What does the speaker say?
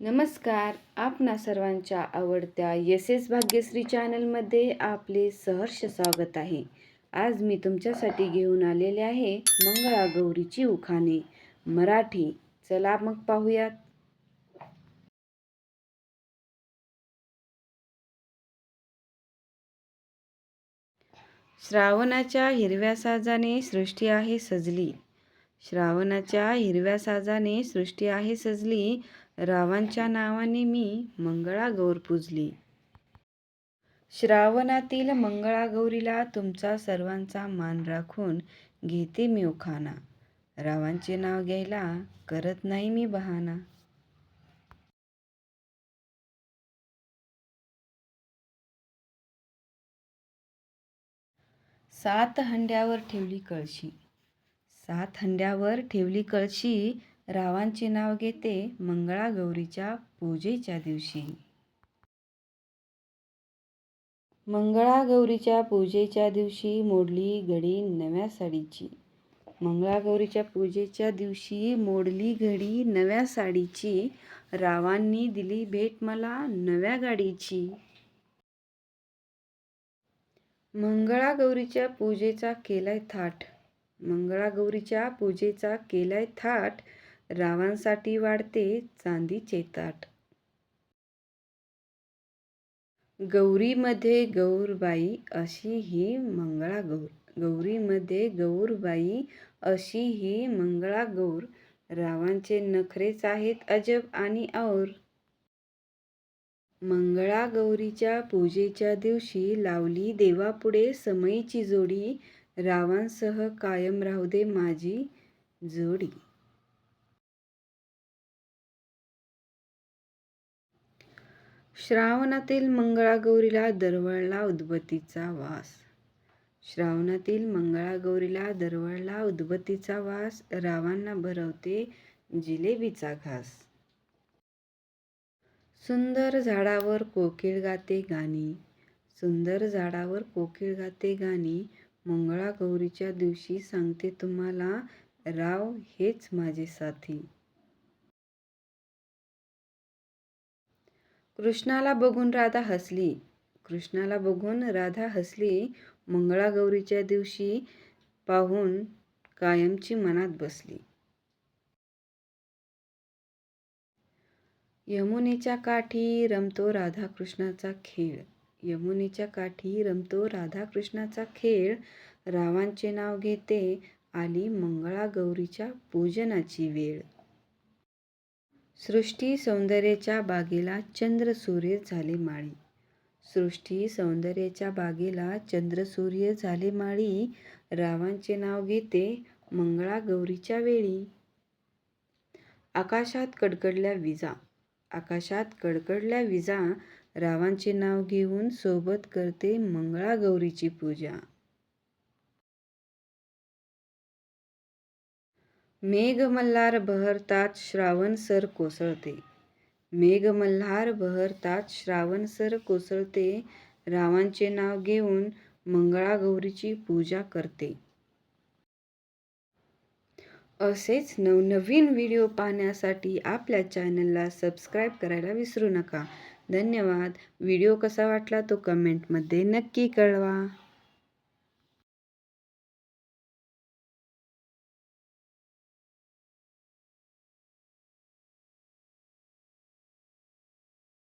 नमस्कार. आपणा सर्वांच्या आवडत्या एस एस भाग्यश्री चॅनलमध्ये आपले सहर्ष स्वागत आहे. आज मी तुमच्यासाठी घेऊन आलेले आहे मंगळागौरीची उखाणे. मराठी. चला मग पाहूयात. श्रावणाच्या हिरव्या साजाने सृष्टी आहे सजली. श्रावणाच्या हिरव्या साजाने सृष्टी आहे सजली. रावांच्या नावाने मी मंगळागौर पूजली. श्रावणातील मंगळागौरीला तुमचा सर्वांचा मान राखून घेते मी उखाना रावांचे नाव घ्यायला करत नाही मी बहाना. सात हंड्यावर ठेवली कळशी. सात हंड्यावर ठेवली कळशी रावांचे नाव घेते मंगळागौरीच्या पूजेच्या दिवशी. मंगळागौरीच्या पूजेच्या दिवशी मोडली घडी नव्या साडीची. मंगळागौरीच्या पूजेच्या दिवशी मोडली घडी नव्या साडीची. रावांनी दिली भेट मला नव्या गाडीची. मंगळागौरीच्या पूजेचा केलाय थाट. मंगळागौरीच्या पूजेचा केलाय थाट. रावांसाठी वाढते चांदीचे ताट गौरीमध्ये गौरबाई अशी ही मंगळागौर. गौरीमध्ये गौरबाई अशी ही मंगळागौर. रावांचे नखरेच आहेत अजब आणि और मंगळागौरीच्या पूजेच्या दिवशी लावली देवापुढे समयीची जोडी. रावांसह कायम राहू दे माझी जोडी. श्रावणातील मंगळागौरीला दरवळला उद्बत्तीचा वास. श्रावणातील मंगळागौरीला दरवळला उद्बत्तीचा वास. रावांना भरवते जिलेबीचा घास. सुंदर झाडावर कोकिळ गाते गाणी. सुंदर झाडावर कोकिळ गाते गाणी. मंगळागौरीच्या दिवशी सांगते तुम्हाला राव हेच माझे साथी. कृष्णाला बघून राधा हसली. कृष्णाला बघून राधा हसली. मंगळागौरीच्या दिवशी पाहून कायमची मनात बसली. यमुनेच्या काठी रमतो राधाकृष्णाचा खेळ. यमुनेच्या काठी रमतो राधाकृष्णाचा खेळ. रावांचे नाव घेते आली मंगळागौरीच्या पूजनाची वेळ. सृष्टी सौंदर्याच्या बागेला चंद्र सूर्य झाले माळी. सृष्टी सौंदर्याच्या बागेला चंद्र सूर्य झाले माळी. रावांचे नाव घेते मंगळागौरीच्या वेळी. आकाशात कडकडल्या विजा. आकाशात कडकडल्या विजा. रावांचे नाव घेऊन सोबत करते मंगळागौरीची पूजा. मेघमल्हार बहरतात श्रावण सर कोसळते. मेघमल्हार बहरतात श्रावण सर कोसळते रावांचे नाव घेऊन मंगळागौरीची पूजा करते. असेच नवनवीन व्हिडिओ पाहण्यासाठी आपल्या चॅनलला सबस्क्राईब करायला विसरू नका. धन्यवाद. व्हिडिओ कसा वाटला तो कमेंटमध्ये नक्की कळवा.